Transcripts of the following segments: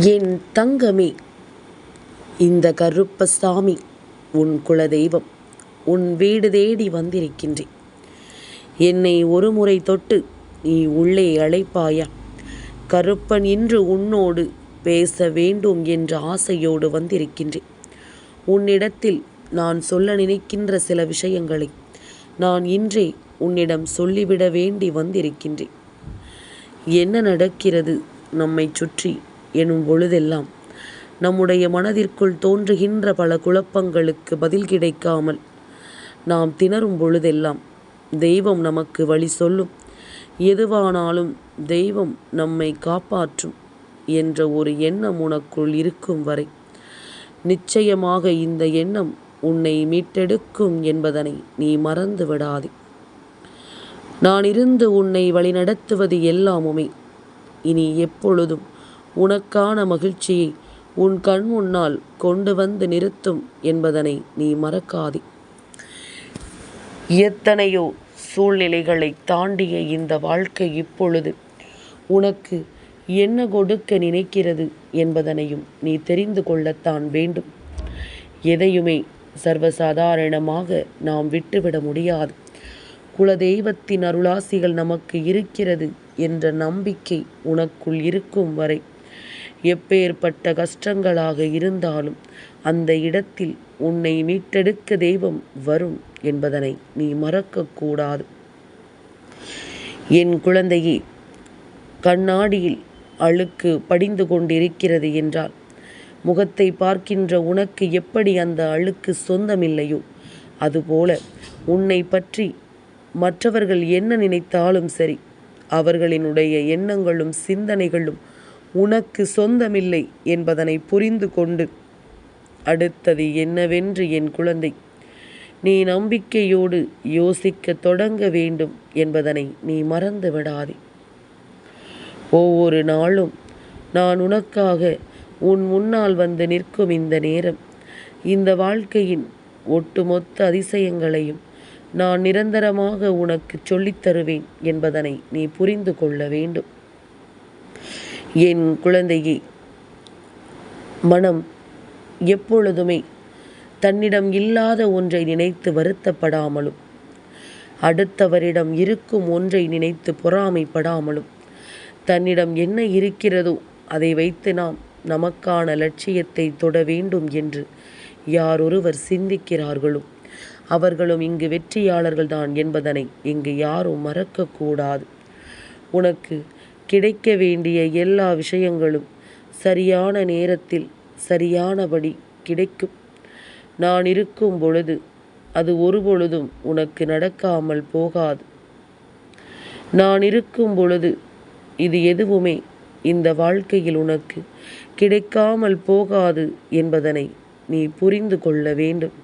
என் தங்கமே இந்த கருப்பசாமி உன் குலதெய்வம் உன் வீடு தேடி வந்திருக்கின்றேன். என்னை ஒரு முறை தொட்டு நீ உள்ளே அழைப்பாயா? கருப்பன் இன்று உன்னோடு பேச வேண்டும் என்ற ஆசையோடு வந்திருக்கின்றேன். உன்னிடத்தில் நான் சொல்ல நினைக்கின்ற சில விஷயங்களை நான் இன்றே உன்னிடம் சொல்லிவிட வேண்டி வந்திருக்கின்றேன். என்ன நடக்கிறது நம்மை சுற்றி? எனும் பொழுதெல்லாம் நம்முடைய மனதிற்குள் தோன்றுகின்ற பல குழப்பங்களுக்கு பதில் கிடைக்காமல் நாம் திணறும் பொழுதெல்லாம் தெய்வம் நமக்கு வழி சொல்லும். எதுவானாலும் தெய்வம் நம்மை காப்பாற்றும் என்ற ஒரு எண்ணம் உனக்குள் இருக்கும் வரை நிச்சயமாக இந்த எண்ணம் உன்னை மீட்டெடுக்கும் என்பதனை நீ மறந்து விடாதே. நான் இருந்து உன்னை வழிநடத்துவது எல்லாமுமே இனி எப்பொழுதும் உனக்கான மகிழ்ச்சியை உன் கண் முன்னால் கொண்டு வந்து நிறுத்தும் என்பதனை நீ மறக்காதே. எத்தனையோ சூழ்நிலைகளை தாண்டிய இந்த வாழ்க்கை இப்பொழுது உனக்கு என்ன கொடுக்க நினைக்கிறது என்பதனையும் நீ தெரிந்து கொள்ளத்தான் வேண்டும். எதையுமே சர்வசாதாரணமாக நாம் விட்டுவிட முடியாது. குலதெய்வத்தின் அருளாசிகள் நமக்கு இருக்கிறது என்ற நம்பிக்கை உனக்குள் இருக்கும் வரை எப்பேற்பட்ட கஷ்டங்களாக இருந்தாலும் அந்த இடத்தில் உன்னை மீட்டெடுக்க தெய்வம் வரும் என்பதனை நீ மறக்கக்கூடாது. என் குழந்தையே கண்ணாடியில் அழுக்கு படிந்து கொண்டிருக்கிறது என்றால் முகத்தை பார்க்கின்ற உனக்கு எப்படி அந்த அழுக்கு சொந்தமில்லையோ? அதுபோல உன்னை பற்றி மற்றவர்கள் என்ன நினைத்தாலும் சரி அவர்களினுடைய எண்ணங்களும் சிந்தனைகளும் உனக்கு சொந்தமில்லை என்பதனை புரிந்து கொண்டு. அடுத்தது என்னவென்று என் குழந்தை நீ நம்பிக்கையோடு யோசிக்க தொடங்க வேண்டும் என்பதனை நீ மறந்து விடாதே. ஒவ்வொரு நாளும் நான் உனக்காக உன் முன்னால் வந்து நிற்கும் இந்த நேரம் இந்த வாழ்க்கையின் ஒட்டுமொத்த அதிசயங்களையும் நான் நிரந்தரமாக உனக்கு சொல்லித் தருவேன் என்பதனை நீ புரிந்து கொள்ள வேண்டும். என் குழந்தையே. மனம் எப்பொழுதுமே தன்னிடம் இல்லாத ஒன்றை நினைத்து வருத்தப்படாமலும் அடுத்தவரிடம் இருக்கும் ஒன்றை நினைத்து பொறாமைப்படாமலும் தன்னிடம் என்ன இருக்கிறதோ அதை வைத்து நாம் நமக்கான லட்சியத்தை தொட வேண்டும் என்று யாரொருவர் சிந்திக்கிறார்களோ அவர்களும் இங்கு வெற்றியாளர்கள்தான் என்பதனை இங்கு யாரும் மறக்கக்கூடாது. உனக்கு கிடைக்க வேண்டிய எல்லா விஷயங்களும் சரியான நேரத்தில் சரியானபடி கிடைக்கும். நான் இருக்கும் பொழுது அது ஒருபொழுதும் உனக்கு நடக்காமல் போகாது. நான் இருக்கும் பொழுது இது எதுவுமே இந்த வாழ்க்கையில் உனக்கு கிடைக்காமல் போகாது என்பதனை நீ புரிந்து கொள்ள வேண்டும்.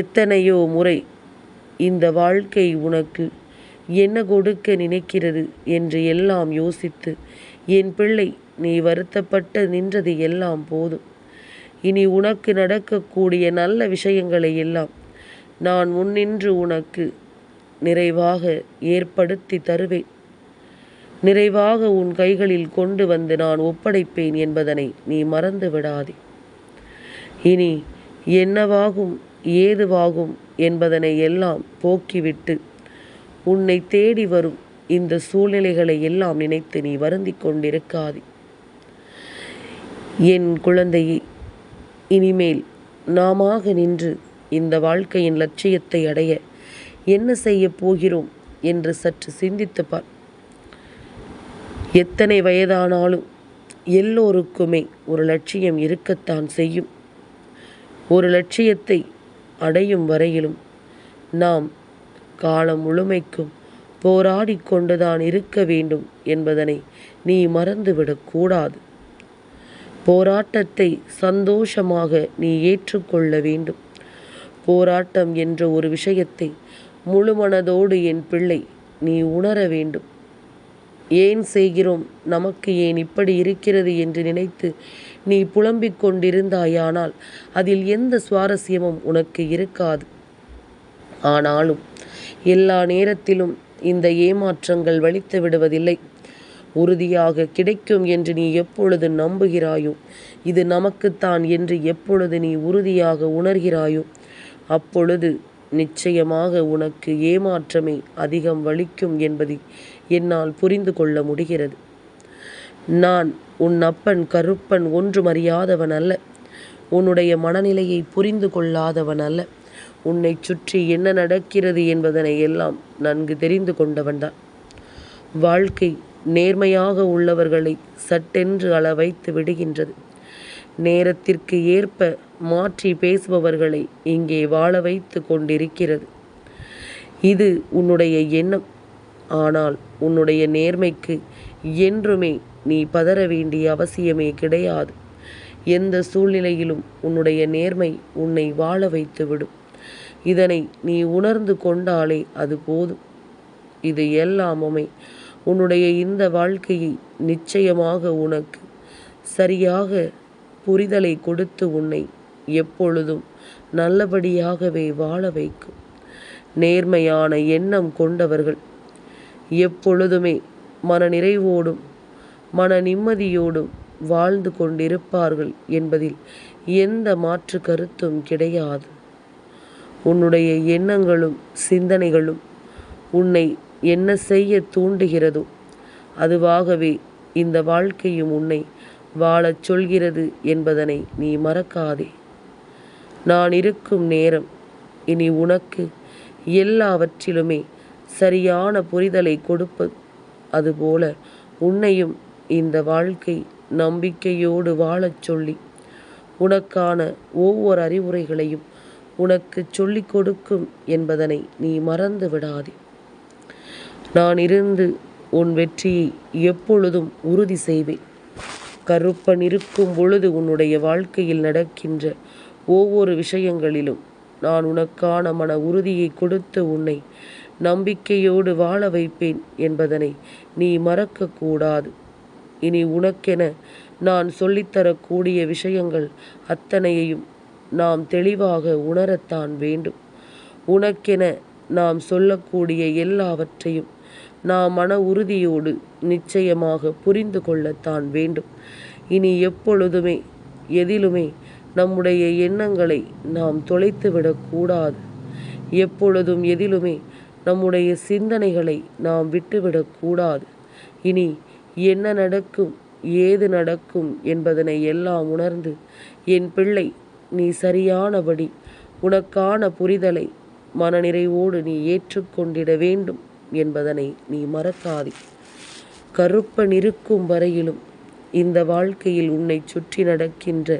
எத்தனையோ முறை இந்த வாழ்க்கை உனக்கு என்ன கொடுக்க நினைக்கிறது என்று எல்லாம் யோசித்து என் பிள்ளை நீ வருத்தப்பட்டு நின்றது எல்லாம் போதும். இனி உனக்கு நடக்கக்கூடிய நல்ல விஷயங்களை எல்லாம் நான் முன்னின்று உனக்கு நிறைவாக ஏற்படுத்தி தருவேன். நிறைவாக உன் கைகளில் கொண்டு வந்து நான் ஒப்படைப்பேன் என்பதனை நீ மறந்து விடாதே. இனி என்னவாகும் ஏதுவாகும் என்பதனை எல்லாம் போக்கிவிட்டு உன்னை தேடி வரும் இந்த சூழ்நிலைகளை எல்லாம் நினைத்து நீ வருந்தி கொண்டிருக்காது. என் குழந்தையை இனிமேல் நாமாக நின்று இந்த வாழ்க்கையின் லட்சியத்தை அடைய என்ன செய்ய போகிறோம் என்று சற்று சிந்தித்து பார். எத்தனை வயதானாலும் எல்லோருக்குமே ஒரு லட்சியம் இருக்கத்தான் செய்யும். ஒரு லட்சியத்தை அடையும் வரையிலும் நாம் காலம் முழுமைக்கும் போராடி கொண்டுதான் இருக்க வேண்டும் என்பதனை நீ மறந்துவிடக்கூடாது போராட்டத்தை சந்தோஷமாக நீ ஏற்றுக்கொள்ள வேண்டும். போராட்டம் என்ற ஒரு விஷயத்தை முழுமனதோடு என் பிள்ளை நீ உணர வேண்டும். ஏன் செய்கிறோம்? நமக்கு ஏன் இப்படி இருக்கிறது என்று நினைத்து நீ புலம்பிக் கொண்டிருந்தாயானால் அதில் எந்த சுவாரஸ்யமும் உனக்கு இருக்காது. ஆனாலும் எல்லா நேரத்திலும் இந்த ஏமாற்றங்கள் வலித்து விடுவதில்லை. உறுதியாக கிடைக்கும் என்று நீ எப்பொழுது நம்புகிறாயோ இது நமக்குத்தான் என்று எப்பொழுது நீ உறுதியாக உணர்கிறாயோ அப்பொழுது நிச்சயமாக உனக்கு ஏமாற்றமே அதிகம் வலிக்கும் என்பதை என்னால் புரிந்து கொள்ள முடிகிறது. நான் உன் அப்பன் கருப்பன் ஒன்றும் அறியாதவன் அல்ல. உன்னுடைய மனநிலையை புரிந்து கொள்ளாதவன் அல்ல. உன்னை சுற்றி என்ன நடக்கிறது என்பதனை எல்லாம் நன்கு தெரிந்து கொண்டவன்தான் வாழ்க்கை நேர்மையாக உள்ளவர்களை சட்டென்று அளவைத்து விடுகின்றது. நேரத்திற்கு ஏற்ப மாற்றி பேசுபவர்களை இங்கே வாழ வைத்து கொண்டிருக்கிறது. இது உன்னுடைய எண்ணம். ஆனால் உன்னுடைய நேர்மைக்கு என்றுமே நீ பதற வேண்டிய அவசியமே கிடையாது. எந்த சூழ்நிலையிலும் உன்னுடைய நேர்மை உன்னை வாழ வைத்து விடும் இதனை நீ உணர்ந்து கொண்டாலே அது போதும். இது எல்லாமுமே உன்னுடைய இந்த வாழ்க்கையை நிச்சயமாக உனக்கு சரியாக புரிதலை கொடுத்து உன்னை எப்பொழுதும் நல்லபடியாகவே வாழ வைக்கும். நேர்மையான எண்ணம் கொண்டவர்கள் எப்பொழுதுமே மன நிறைவோடும் மன நிம்மதியோடும் வாழ்ந்து கொண்டிருப்பார்கள் என்பதில் எந்த மாற்று கருத்தும் கிடையாது. உன்னுடைய எண்ணங்களும் சிந்தனைகளும் உன்னை என்ன செய்ய தூண்டுகிறதோ அதுவாகவே இந்த வாழ்க்கையும் உன்னை வாழச் சொல்கிறது என்பதனை நீ மறக்காதே. நான் இருக்கும் நேரம் இனி உனக்கு எல்லாவற்றிலுமே சரியான புரிதலை கொடுப்பது அதுபோல உன்னையும் இந்த வாழ்க்கை நம்பிக்கையோடு வாழச் சொல்லி உனக்கான ஒவ்வொரு அறிவுரைகளையும் உனக்கு சொல்லிக் கொடுக்கும் என்பதனை நீ மறந்து விடாதே. நான் இருந்து உன் வெற்றியை எப்பொழுதும் உறுதி செய்வேன். கருப்பன் இருக்கும் பொழுது உன்னுடைய வாழ்க்கையில் நடக்கின்ற ஒவ்வொரு விஷயங்களிலும் நான் உனக்கான மன உறுதியை கொடுத்து உன்னை நம்பிக்கையோடு வாழ வைப்பேன் என்பதனை நீ மறக்கக்கூடாது இனி உனக்கென நான் சொல்லித்தரக்கூடிய விஷயங்கள் அத்தனையையும் நாம் தெளிவாக உணரத்தான் வேண்டும். உனக்கென நாம் சொல்லக்கூடிய எல்லாவற்றையும் நாம் மன உறுதியோடு நிச்சயமாக புரிந்து கொள்ளத்தான் வேண்டும். இனி எப்பொழுதுமே எதிலுமே நம்முடைய எண்ணங்களை நாம் தொலைத்துவிடக்கூடாது எப்பொழுதும் எதிலுமே நம்முடைய சிந்தனைகளை நாம் விட்டுவிடக்கூடாது இனி என்ன நடக்கும் ஏது நடக்கும் என்பதனை எல்லாம் உணர்ந்து என் பிள்ளை நீ சரியானபடி உனக்கான புரிதலை மனநிறைவோடு நீ ஏற்றுக்கொண்டிட வேண்டும் என்பதனை நீ மறக்காதே. கருப்பன் இருக்கும் வரையிலும் இந்த வாழ்க்கையில் உன்னை சுற்றி நடக்கின்ற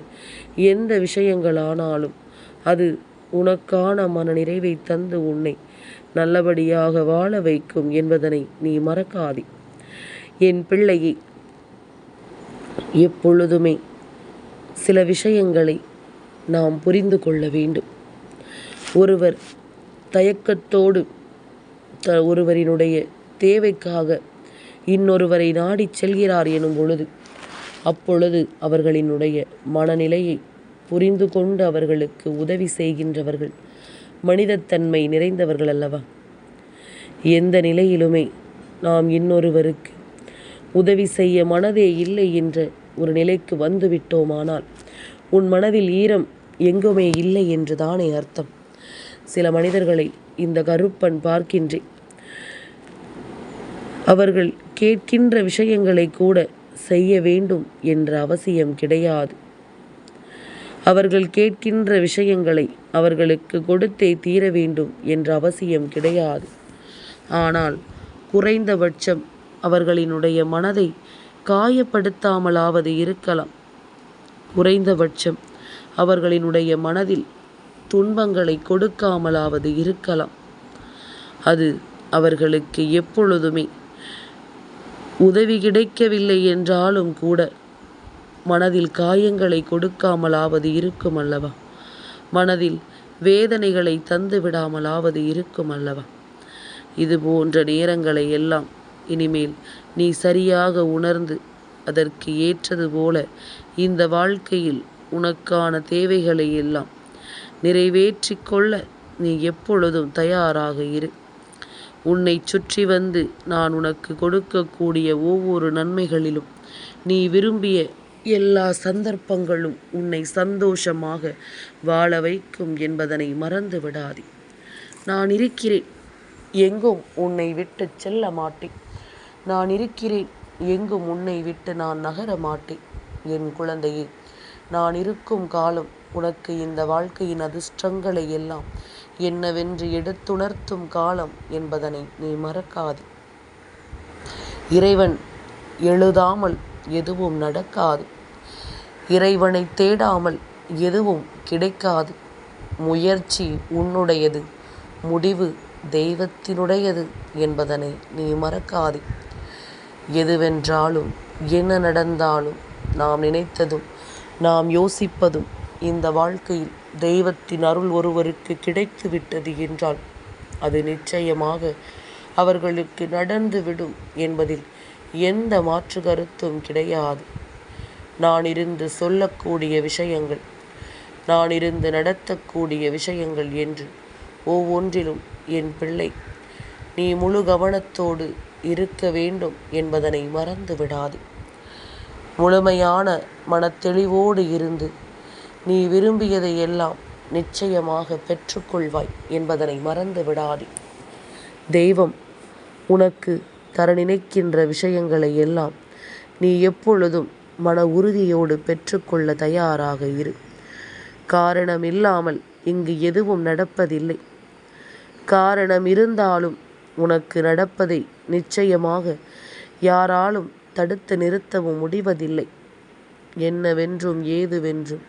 எந்த விஷயங்களானாலும் அது உனக்கான மன நிறைவை தந்து உன்னை நல்லபடியாக வாழ வைக்கும் என்பதனை நீ மறக்காதே. என் பிள்ளையை எப்பொழுதுமே சில விஷயங்களை நாம் புரிந்து கொள்ள வேண்டும். ஒருவர் தயக்கத்தோடு த ஒருவரினுடைய தேவைக்காக இன்னொருவரை நாடிச் செல்கிறார் எனும் பொழுது அப்பொழுது அவர்களினுடைய மனநிலையை புரிந்து கொண்டு அவர்களுக்கு உதவி செய்கின்றவர்கள் மனிதத்தன்மை நிறைந்தவர்கள் அல்லவா? எந்த நிலையிலுமே நாம் இன்னொருவருக்கு உதவி செய்ய மனதே இல்லை என்ற ஒரு நிலைக்கு வந்துவிட்டோமானால் உன் மனதில் ஈரம் எங்குமே இல்லை என்று தானே அர்த்தம். சில மனிதர்களை இந்த கருப்பன் பார்க்கின்றேன் அவர்கள் கேட்கின்ற விஷயங்களை கூட செய்ய வேண்டும் என்ற அவசியம் கிடையாது. அவர்கள் கேட்கின்ற விஷயங்களை அவர்களுக்கு கொடுத்தே தீர வேண்டும் என்ற அவசியம் கிடையாது. ஆனால் குறைந்தபட்சம் அவர்களினுடைய மனதை காயப்படுத்தாமலாவது இருக்கலாம். குறைந்தபட்சம். அவர்களினுடைய மனதில் துன்பங்களை கொடுக்காமலாவது இருக்கலாம். அது அவர்களுக்கு எப்பொழுதுமே உதவி கிடைக்கவில்லை என்றாலும் கூட மனதில் காயங்களை கொடுக்காமலாவது இருக்கும் அல்லவா? மனதில் வேதனைகளை தந்து விடாமலாவது இருக்கும் அல்லவா? இது போன்ற நேரங்களை எல்லாம் இனிமேல் நீ சரியாக உணர்ந்து அதற்கு ஏற்றது போல இந்த வாழ்க்கையில் உனக்கான தேவைகளை எல்லாம் நிறைவேற்றி கொள்ள நீ எப்பொழுதும் தயாராக இரு. உன்னைச் சுற்றி வந்து நான் உனக்கு கொடுக்கக்கூடிய ஒவ்வொரு நன்மைகளிலும் நீ விரும்பிய எல்லா சந்தர்ப்பங்களும் உன்னை சந்தோஷமாக வாழ வைக்கும் என்பதனை மறந்து விடாதே. நான் இருக்கிறேன் எங்கும் உன்னை விட்டு செல்ல மாட்டேன். நான் இருக்கிறேன் எங்கும் உன்னை விட்டு நான் நகர மாட்டேன். என் குழந்தையே நான் இருக்கும் காலம் உனக்கு இந்த வாழ்க்கையின் அதிர்ஷ்டங்களை எல்லாம் என்னவென்று எடுத்துணர்த்தும் காலம் என்பதனை நீ மறக்காது. இறைவன் எழுதாமல் எதுவும் நடக்காது. இறைவனை தேடாமல் எதுவும் கிடைக்காது. முயற்சி உன்னுடையது முடிவு தெய்வத்தினுடையது என்பதனை நீ மறக்காது. எதுவென்றாலும் என்ன நடந்தாலும் நாம் நினைத்ததும் நாம் யோசிப்பதும் இந்த வாழ்க்கையில் தெய்வத்தின் அருள் ஒருவருக்கு கிடைத்து விட்டது என்றால் அது நிச்சயமாக அவர்களுக்கு நடந்துவிடும் என்பதில் எந்த மாற்று கருத்தும் கிடையாது. நான் இருந்து சொல்லக்கூடிய விஷயங்கள் நான் இருந்து நடத்தக்கூடிய விஷயங்கள் என்று ஒவ்வொன்றிலும் என் பிள்ளை நீ முழு கவனத்தோடு இருக்க வேண்டும் என்பதனை மறந்து விடாது முழுமையான மனத்தெளிவோடு இருந்து நீ விரும்பியதை எல்லாம் நிச்சயமாக பெற்றுக்கொள்வாய் என்பதனை மறந்து விடாதே. தெய்வம் உனக்கு தர நினைக்கின்ற விஷயங்களை எல்லாம் நீ எப்பொழுதும் மன உறுதியோடு பெற்றுக்கொள்ள தயாராக இரு. காரணம் இல்லாமல் இங்கு எதுவும் நடப்பதில்லை. காரணம் இருந்தாலும் உனக்கு நடப்பதை நிச்சயமாக யாராலும் தடுத்து நிறுத்தவும் முடிவதில்லை. என்னவென்றும் ஏதுவென்றும்.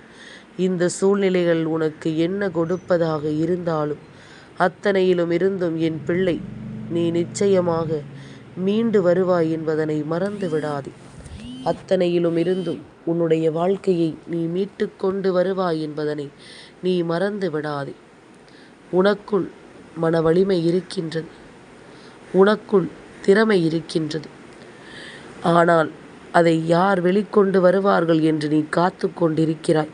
இந்த சூழ்நிலைகள் உனக்கு என்ன கொடுப்பதாக இருந்தாலும் அத்தனையிலும் இருந்தும் என் பிள்ளை நீ நிச்சயமாக மீண்டு வருவாய் என்பதனை மறந்து விடாதே. அத்தனையிலும் இருந்தும் உன்னுடைய வாழ்க்கையை நீ மீட்டு கொண்டு வருவாய் என்பதனை நீ மறந்து விடாதே. உனக்குள் மன வலிமை இருக்கின்றது. உனக்குள் திறமை இருக்கின்றது. ஆனால் அதை யார் வெளிக்கொண்டு வருவார்கள் என்று நீ காத்து கொண்டிருக்கிறாய்?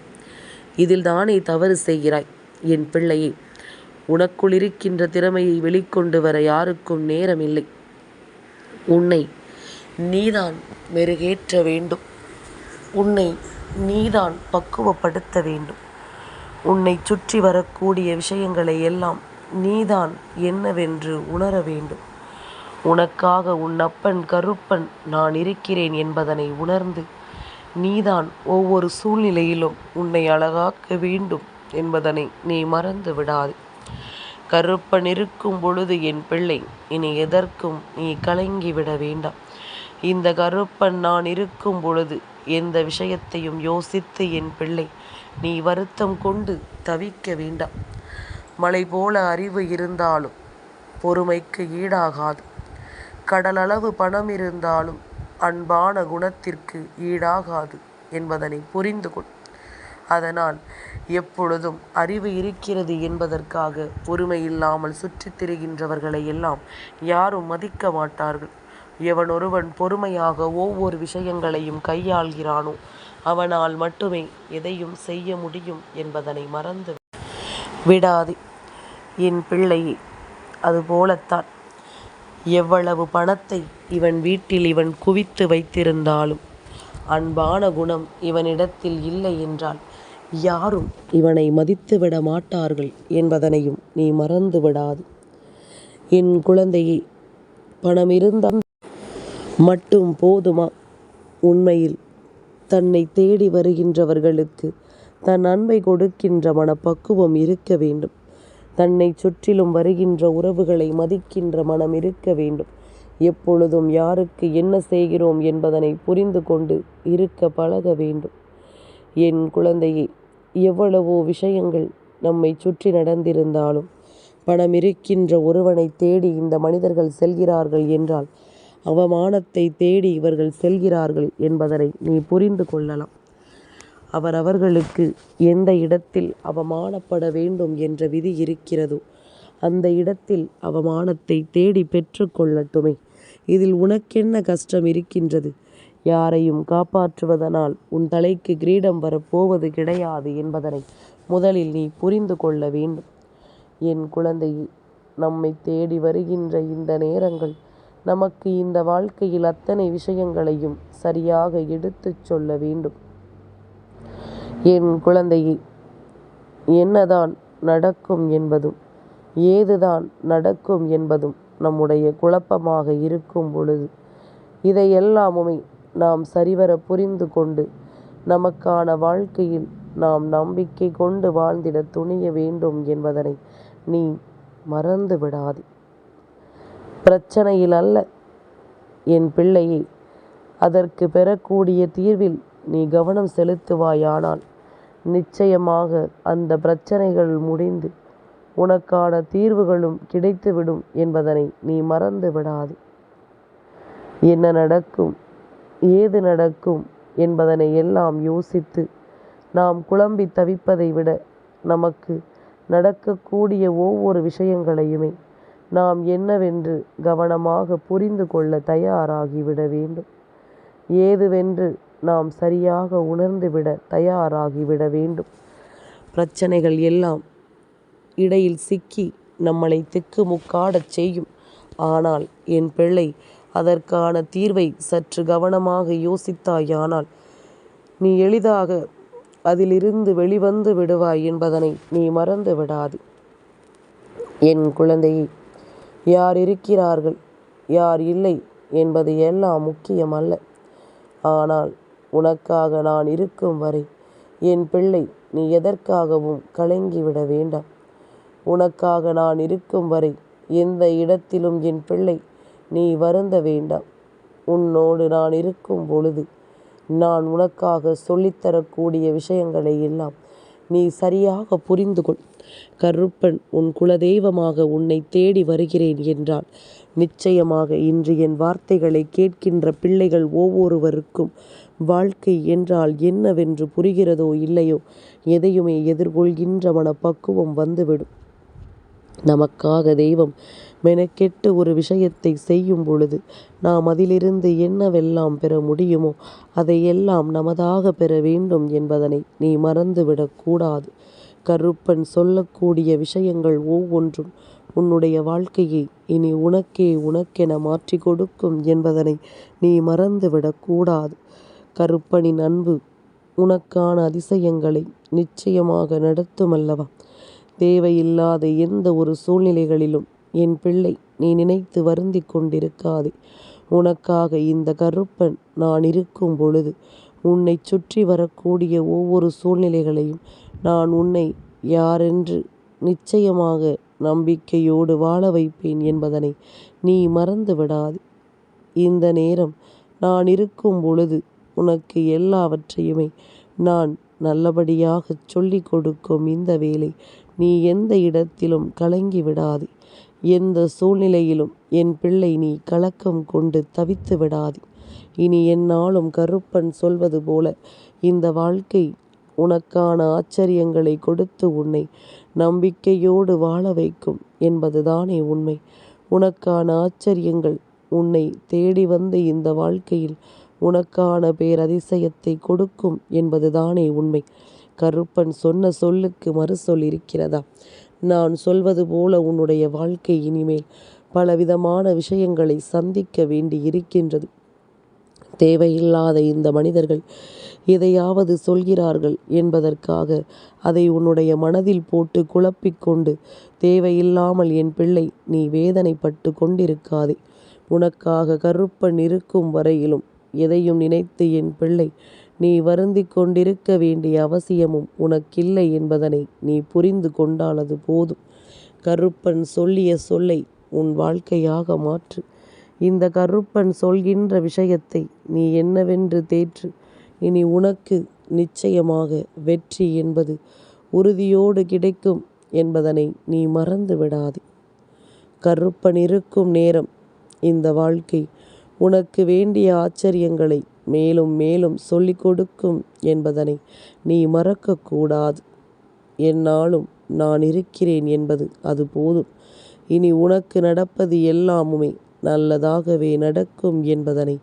இதில் தானே தவறு செய்கிறாய் என் பிள்ளையே. உனக்குள் இருக்கின்ற திறமையை வெளிக்கொண்டு வர யாருக்கும் நேரமில்லை. உன்னை நீதான் மெருகேற்ற வேண்டும். உன்னை நீதான் பக்குவப்படுத்த வேண்டும். உன்னை சுற்றி வரக்கூடிய விஷயங்களை எல்லாம் நீதான் என்னவென்று உணர வேண்டும். உனக்காக உன் அப்பன் கருப்பன் நான் இருக்கிறேன் என்பதனை உணர்ந்து நீதான் ஒவ்வொரு சூழ்நிலையிலும் உன்னை அழகாக்க வேண்டும் என்பதனை நீ மறந்து விடாது. கருப்பன் இருக்கும் பொழுது என் பிள்ளை இனி எதற்கும் நீ கலங்கிவிட வேண்டாம். இந்த கருப்பன் நான் இருக்கும் பொழுது எந்த விஷயத்தையும் யோசித்து என் பிள்ளை நீ வருத்தம் கொண்டு தவிக்க வேண்டாம். மலை போல அறிவு இருந்தாலும் பொறுமைக்கு ஈடாகாது. கடலளவு பணம் இருந்தாலும் அன்பான குணத்திற்கு ஈடாகாது என்பதனை புரிந்து கொள். அதனால் எப்பொழுதும் அறிவு இருக்கிறது என்பதற்காக பொறுமை இல்லாமல் சுற்றித் திரிகின்றவர்களை எல்லாம் யாரும் மதிக்க மாட்டார்கள். எவன் ஒருவன் பொறுமையாக ஒவ்வொரு விஷயங்களையும் கையாள்கிறானோ அவனால் மட்டுமே எதையும் செய்ய முடியும் என்பதனை மறந்து விடாதே. என் பிள்ளையே அதுபோலத்தான். எவ்வளவு பணத்தை இவன் வீட்டில் இவன் குவித்து வைத்திருந்தாலும் அன்பான குணம் இவனிடத்தில் இல்லை என்றால் யாரும் இவனை மதித்துவிட மாட்டார்கள் என்பதனையும் நீ மறந்து விடாது. என் குழந்தையே பணம் இருந்தால் மட்டும் போதுமா? உண்மையில் தன்னை தேடி வருகின்றவர்களுக்கு தன் அன்பை கொடுக்கின்ற மனப்பக்குவம் இருக்க வேண்டும். தன்னை சுற்றிலும் வருகின்ற உறவுகளை மதிக்கின்ற மனம் இருக்க வேண்டும். எப்பொழுதும் யாருக்கு என்ன செய்கிறோம் என்பதனை புரிந்து கொண்டு இருக்க பழக வேண்டும். என் குழந்தையே எவ்வளவோ விஷயங்கள் நம்மை சுற்றி நடந்திருந்தாலும் பணம் இருக்கின்ற ஒருவனை தேடி இந்த மனிதர்கள் செல்கிறார்கள் என்றால் அவமானத்தை தேடி இவர்கள் செல்கிறார்கள் என்பதனை நீ புரிந்து கொள்ளலாம். அவரவர்களுக்கு எந்த இடத்தில் அவமானப்பட வேண்டும் என்ற விதி இருக்கிறதோ அந்த இடத்தில் அவமானத்தை தேடி பெற்று கொள்ளட்டுமே இதில் உனக்கென்ன கஷ்டம் இருக்கின்றது? யாரையும் காப்பாற்றுவதனால் உன் தலைக்கு கிரீடம் வரப்போவது கிடையாது என்பதனை முதலில் நீ புரிந்து கொள்ள வேண்டும். என் குழந்தை நம்மை தேடி வருகின்ற இந்த நேரங்கள் நமக்கு இந்த வாழ்க்கையில் அத்தனை விஷயங்களையும் சரியாக எடுத்துச் சொல்ல வேண்டும். என் குழந்தையே என்னதான் நடக்கும் என்பதும் ஏதுதான் நடக்கும் என்பதும் நம்முடைய குழப்பமாக இருக்கும் பொழுது இதையெல்லாமுமே நாம் சரிவர புரிந்து கொண்டு நமக்கான வாழ்க்கையில் நாம் நம்பிக்கை கொண்டு வாழ்ந்திட துணிய வேண்டும் என்பதனை நீ மறந்து விடாதே. பிரச்சனையில் அல்ல என் பிள்ளையை அதற்கு பெறக்கூடிய தீர்வில் நீ கவனம் செலுத்துவாயானால் நிச்சயமாக அந்த பிரச்சனைகள் முடிந்து உனக்கான தீர்வுகளும் கிடைத்துவிடும் என்பதனை நீ மறந்து விடாது என்ன நடக்கும் ஏது நடக்கும் என்பதனை எல்லாம் யோசித்து நாம் குழம்பி தவிப்பதை விட நமக்கு நடக்கக்கூடிய ஒவ்வொரு விஷயங்களையுமே நாம் என்னவென்று கவனமாக புரிந்து கொள்ள தயாராகிவிட வேண்டும். ஏதுவென்று நாம் சரியாக உணர்ந்துவிட தயாராகிவிட வேண்டும். பிரச்சனைகள் எல்லாம் இடையில் சிக்கி நம்மளை திக்குமுக்காடச் செய்யும். ஆனால் என் பிள்ளை அதற்கான தீர்வை சற்று கவனமாக யோசித்தாயானால் நீ எளிதாக அதிலிருந்து வெளிவந்து விடுவாய் என்பதனை நீ மறந்து விடாது. என் குழந்தையை யார் இருக்கிறார்கள் யார் இல்லை என்பது எல்லாம் முக்கியமல்ல. ஆனால் உனக்காக நான் இருக்கும் வரை என் பிள்ளை நீ எதற்காகவும் கலங்கிவிட வேண்டாம். உனக்காக நான் இருக்கும் வரை எந்த இடத்திலும் என் பிள்ளை நீ வருந்த வேண்டாம். உன்னோடு நான் இருக்கும் பொழுது நான் உனக்காக சொல்லித்தரக்கூடிய விஷயங்களை எல்லாம் நீ சரியாக புரிந்து கொள் கருப்பன் உன் குலதெய்வமாக உன்னை தேடி வருகிறேன் என்றால் நிச்சயமாக இன்று என் வார்த்தைகளை கேட்கின்ற பிள்ளைகள் ஒவ்வொருவருக்கும் வாழ்க்கை என்றால் என்னவென்று புரிகிறதோ இல்லையோ எதையுமே எதிர்கொள்கின்ற மனப்பக்குவம் வந்துவிடும். நமக்காக தெய்வம் மெனக்கெட்டு ஒரு விஷயத்தை செய்யும் பொழுது நாம் அதிலிருந்து என்னவெல்லாம் பெற முடியுமோ அதையெல்லாம் நமதாக பெற வேண்டும் என்பதனை நீ மறந்துவிடக்கூடாது. கருப்பன் சொல்லக்கூடிய விஷயங்கள் ஒவ்வொன்றும் உன்னுடைய வாழ்க்கையை இனி உனக்கே உனக்கென மாற்றி கொடுக்கும் என்பதனை நீ மறந்துவிடக்கூடாது கருப்பனின் அன்பு உனக்கான அதிசயங்களை நிச்சயமாக நடத்துமல்லவா? தேவையில்லாத எந்த ஒரு சூழ்நிலைகளிலும் என் பிள்ளை நீ நினைத்து வருந்தி கொண்டிருக்காதே. உனக்காக இந்த கருப்பன் நான் இருக்கும் பொழுது உன்னை சுற்றி வரக்கூடிய ஒவ்வொரு சூழ்நிலைகளையும் நான் உன்னை யாரென்று நிச்சயமாக நம்பிக்கையோடு வாழ வைப்பேன் என்பதனை நீ மறந்து விடாது. இந்த நேரம் நான் இருக்கும் பொழுது உனக்கு எல்லாவற்றையுமே நான் நல்லபடியாக சொல்லிக் கொடுக்கும் இந்த வேலை நீ எந்த இடத்திலும் கலங்கி விடாதே. எந்த சூழ்நிலையிலும் என் பிள்ளை நீ கலக்கம் கொண்டு தவித்து விடாதே. இனி என்னாலும் கருப்பன் சொல்வது போல இந்த வாழ்க்கை உனக்கான ஆச்சரியங்களை கொடுத்து உன்னை நம்பிக்கையோடு வாழ வைக்கும் என்பதுதானே உண்மை. உனக்கான ஆச்சரியங்கள் உன்னை தேடி வந்து இந்த வாழ்க்கையில் உனக்கான பேரதிசயத்தை கொடுக்கும் என்பதுதானே உண்மை. கருப்பன் சொன்ன சொல்லுக்கு மறுசொல் இருக்கிறதா? நான் சொல்வது போல உன்னுடைய வாழ்க்கை இனிமேல் பலவிதமான விஷயங்களை சந்திக்க வேண்டி இருக்கின்றது தேவையில்லாத இந்த மனிதர்கள் எதையாவது சொல்கிறார்கள் என்பதற்காக அதை உன்னுடைய மனதில் போட்டு குழப்பிக்கொண்டு தேவையில்லாமல் என் பிள்ளை நீ வேதனைப்பட்டு கொண்டிருக்காதே. உனக்காக கருப்பன் இருக்கும் வரையிலும் எதையும் நினைத்து என் பிள்ளை நீ வருந்தி கொண்டிருக்க வேண்டிய அவசியமும் உனக்கில்லை என்பதனை நீ புரிந்து கொண்டாலது போதும். கருப்பன் சொல்லிய சொல்லை உன் வாழ்க்கையாக மாற்று. இந்த கருப்பன் சொல்கின்ற விஷயத்தை நீ என்னவென்று தேற்று. இனி உனக்கு நிச்சயமாக வெற்றி என்பது உறுதியோடு கிடைக்கும் என்பதனை நீ மறந்து விடாதே. கருப்பன் இருக்கும் நேரம் இந்த வாழ்க்கை உனக்கு வேண்டிய ஆச்சரியங்களை மேலும் மேலும் சொல்லிக் கொடுக்கும் என்பதனை நீ மறக்கக்கூடாது என்னாலும் நான் இருக்கிறேன் என்பது அது போதும். இனி உனக்கு நடப்பது எல்லாமுமே நல்லதாகவே நடக்கும் என்பதனை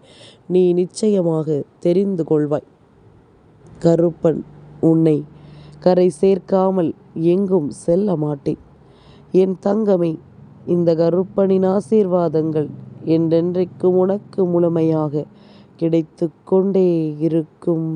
நீ நிச்சயமாக தெரிந்து கொள்வாய். கருப்பன் உன்னை கரை சேர்க்காமல் எங்கும் செல்ல மாட்டேன். என் தங்கமே இந்த கருப்பனின் ஆசீர்வாதங்கள் என்றென்றைக்கும் உனக்கு முழுமையாக கிடைத்து கொண்டே இருக்கும்.